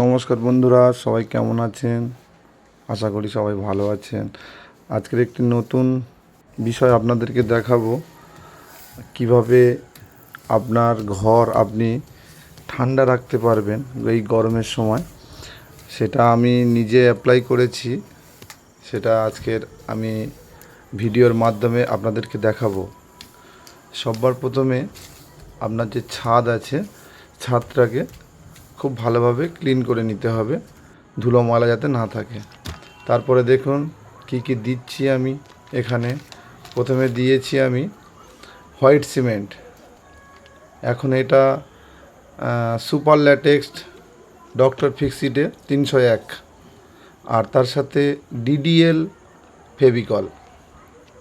নমস্কার বন্ধুরা, সবাই কেমন আছেন? আশা করি সবাই ভালো আছেন। আজকের একটি নতুন বিষয় আপনাদেরকে দেখাবো, কীভাবে আপনার ঘর আপনি ঠান্ডা রাখতে পারবেন এই গরমের সময়। সেটা আমি নিজে অ্যাপ্লাই করেছি, সেটা আজকের আমি ভিডিওর মাধ্যমে আপনাদেরকে দেখাবো। সবার প্রথমে আপনার যে ছাদ আছে, ছাদটাকে খুব ভালোভাবে ক্লিন করে নিতে হবে, ধুলো ময়লা যাতে না থাকে। তারপরে দেখুন কি কি দিচ্ছি আমি এখানে। প্রথমে দিয়েছি আমি হোয়াইট সিমেন্ট। এখন এটা সুপার ল্যাটেক্সড ডক্টর ফিক্সিডে তিনশো এক। আর তার সাথে ডিডিএল ফেভিকল।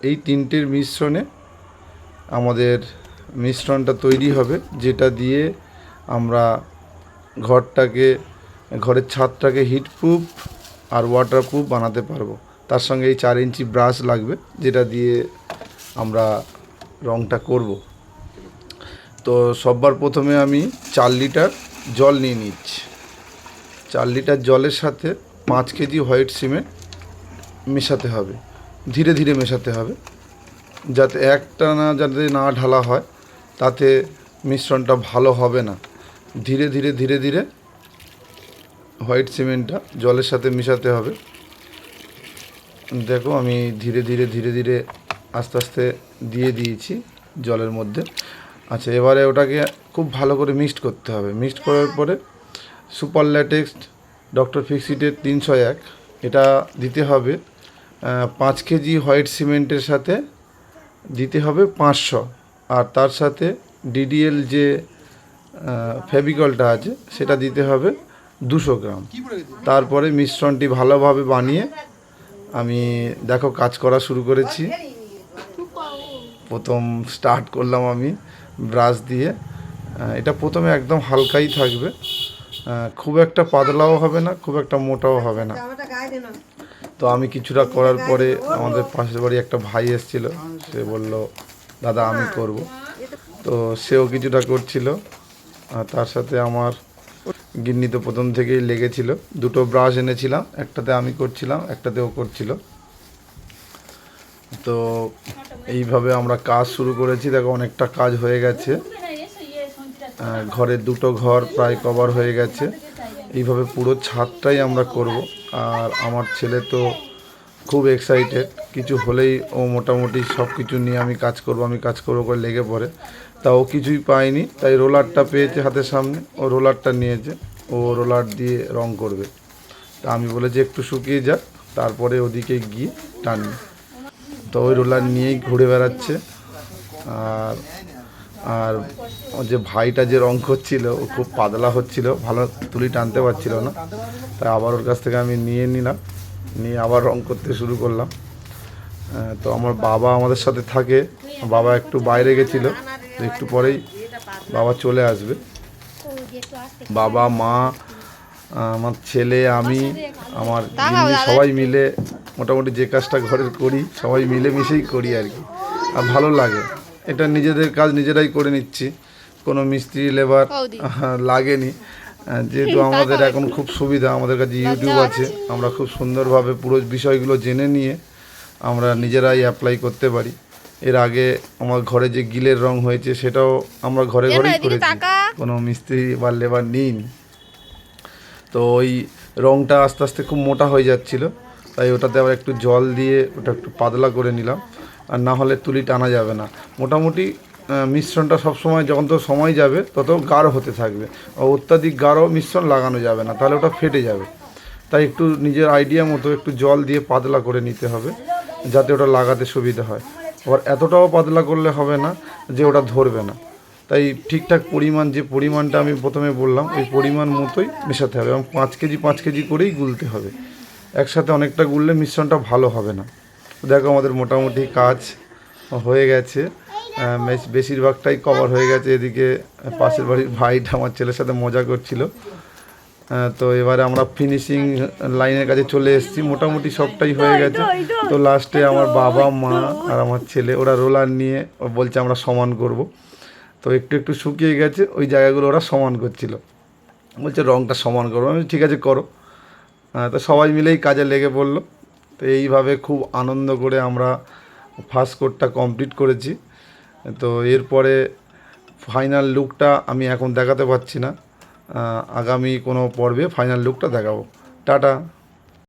এই তিনটের মিশ্রণে আমাদের মিশ্রণটা তৈরি হবে, যেটা দিয়ে আমরা ঘরটাকে, ঘরের ছাদটাকে হিটপ্রুফ আর ওয়াটারপ্রুফ বানাতে পারব। তার সঙ্গে এই চার ইঞ্চি ব্রাশ লাগবে, যেটা দিয়ে আমরা রংটা করব। তো সববার প্রথমে আমি চার লিটার জল নিয়ে নিচ্ছি। চার লিটার জলের সাথে পাঁচ কেজি হোয়াইট সিমেন্ট মেশাতে হবে। ধীরে ধীরে মেশাতে হবে, যাতে একটা না যাতে না ঢালা হয়, তাতে মিশ্রণটা ভালো হবে না। ধীরে ধীরে ধীরে ধীরে হোয়াইট সিমেন্টটা জলের সাথে মেশাতে হবে। দেখো আমি ধীরে ধীরে ধীরে ধীরে আস্তে আস্তে দিয়ে দিয়েছি জলের মধ্যে। আচ্ছা এবারে ওটাকে খুব ভালো করে মিক্সড করতে হবে। মিক্সড করার পরে সুপার ল্যাটেক্সড ডক্টর ফিক্সিটের তিনশো এক, এটা দিতে হবে পাঁচ কেজি হোয়াইট সিমেন্টের সাথে দিতে হবে পাঁচশো। আর তার সাথে ডিডিএল যে ফেভিকলটা আছে, সেটা দিতে হবে দুশো গ্রাম। তারপরে মিশ্রণটি ভালোভাবে বানিয়ে আমি, দেখো, কাজ করা শুরু করেছি। প্রথম স্টার্ট করলাম আমি ব্রাশ দিয়ে। এটা প্রথমে একদম হালকাই থাকবে। খুব একটা পাতলাও হবে না, খুব একটা মোটাও হবে না। তো আমি কিছুটা করার পরে আমাদের পাশের বাড়ি একটা ভাই এসেছিল। সে বলল, দাদা, আমি করব। তো সেও কিছুটা করছিল। তার সাথে আমার গিন্নি তো প্রথম থেকেই লেগেছিল। দুটো ব্রাশ এনেছিলাম, একটাতে আমি করছিলাম একটাতে ও করছিল। তো এইভাবে আমরা কাজ শুরু করেছি। দেখো, অনেকটা কাজ হয়ে গেছে। ঘরের দুটো ঘর প্রায় কভার হয়ে গেছে। এইভাবে পুরো ছাদটাই আমরা করব। আর আমার ছেলে তো খুব এক্সাইটেড কিছু হলেই ও মোটামুটি সব কিছু নিয়ে আমি কাজ করব, আমি কাজ করব করে লেগে পড়ে। তা ও কিছুই পায়নি, তাই রোলারটা পেয়েছে হাতের সামনে। ও রোলারটা নিয়েছে, ও রোলার দিয়ে রং করবে। তা আমি বলেছি, একটু শুকিয়ে যাক, তারপরে ওদিকে গিয়ে টানি তো ওই রোলার নিয়েই ঘুরে বেড়াচ্ছে। আর আর ও যে ভাইটা যে রং করছিল, ও খুব পাতলা হচ্ছিল, ভালো তুলি টানতে পারছিল না। তাই আবার ওর কাছ থেকে আমি নিয়ে নিলাম, নিয়ে আবার রং করতে শুরু করলাম। তো আমার বাবা আমাদের সাথে থাকে, বাবা একটু বাইরে গেছিল। তো একটু পরেই বাবা চলে আসবে। বাবা মা আমার ছেলে আমি আমার সবাই মিলে মোটামুটি যে কাজটা ঘরের করি সবাই মিলে মিশেই করি আর কি। আর ভালো লাগে। এটা নিজেদের কাজ নিজেরাই করে নিচ্ছি। কোনো মিস্ত্রি লেবার লাগেনি। যেহেতু আমাদের এখন খুব সুবিধা। আমাদের কাছে ইউটিউব আছে। আমরা খুব সুন্দরভাবে পুরো বিষয়গুলো জেনে নিয়ে আমরা নিজেরাই অ্যাপ্লাই করতে পারি। এর আগে আমার ঘরে যে গিলের রং হয়েছে সেটাও আমরা ঘরে ঘরেই করেছি। কোনো মিস্ত্রি বা লেবার নিন তো ওই রংটা আস্তে আস্তে খুব মোটা হয়ে যাচ্ছিল তাই ওটাতে আবার একটু জল দিয়ে ওটা একটু পাতলা করে নিলাম আর না হলে তুলি টানা যাবে না। মোটামুটি মিশ্রণটা সবসময় যখন তো সময় যাবে তত গাঢ় হতে থাকবে। অত্যাধিক গাঢ় মিশ্রণ লাগানো যাবে না তাহলে ওটা ফেটে যাবে। তাই একটু নিজের আইডিয়া মতো একটু জল দিয়ে পাতলা করে নিতে হবে যাতে ওটা লাগাতে সুবিধা হয়। আবার এতটাও পাতলা করলে হবে না যে ওটা ধরবে না। তাই ঠিকঠাক পরিমাণ যে পরিমাণটা আমি প্রথমে বললাম, ওই পরিমাণ মতোই মেশাতে হবে এবং পাঁচ কেজি পাঁচ কেজি করেই গুলতে হবে। একসাথে অনেকটা গুললে মিশ্রণটা ভালো হবে না। দেখো আমাদের মোটামুটি কাজ হয়ে গেছে। বেশিরভাগটাই কভার হয়ে গেছে। এদিকে পাশের বাড়ির ভাইটা আমার ছেলের সাথে মজা করছিল। তো এবারে আমরা ফিনিশিং লাইনের কাছে চলে এসেছি। মোটামুটি সবটাই হয়ে গেছে। তো লাস্টে আমার বাবা মা আর আমার ছেলে ওরা রোলার নিয়ে বলছে আমরা সমান করব। তো একটু একটু শুকিয়ে গেছে ওই জায়গাগুলো ওরা সমান করছিল। বলছে রঙটা সমান করো। আমি ঠিক আছে করো। তো সবাই মিলেই কাজে লেগে পড়ল। তো এইভাবে খুব আনন্দ করে আমরা ফার্স্ট কোটটা কমপ্লিট করেছি। তো এরপরে ফাইনাল লুকটা আমি এখন দেখাতে পারছি না। আগামী কোনো পর্বে ফাইনাল লুকটা দেখাবো। টাটা।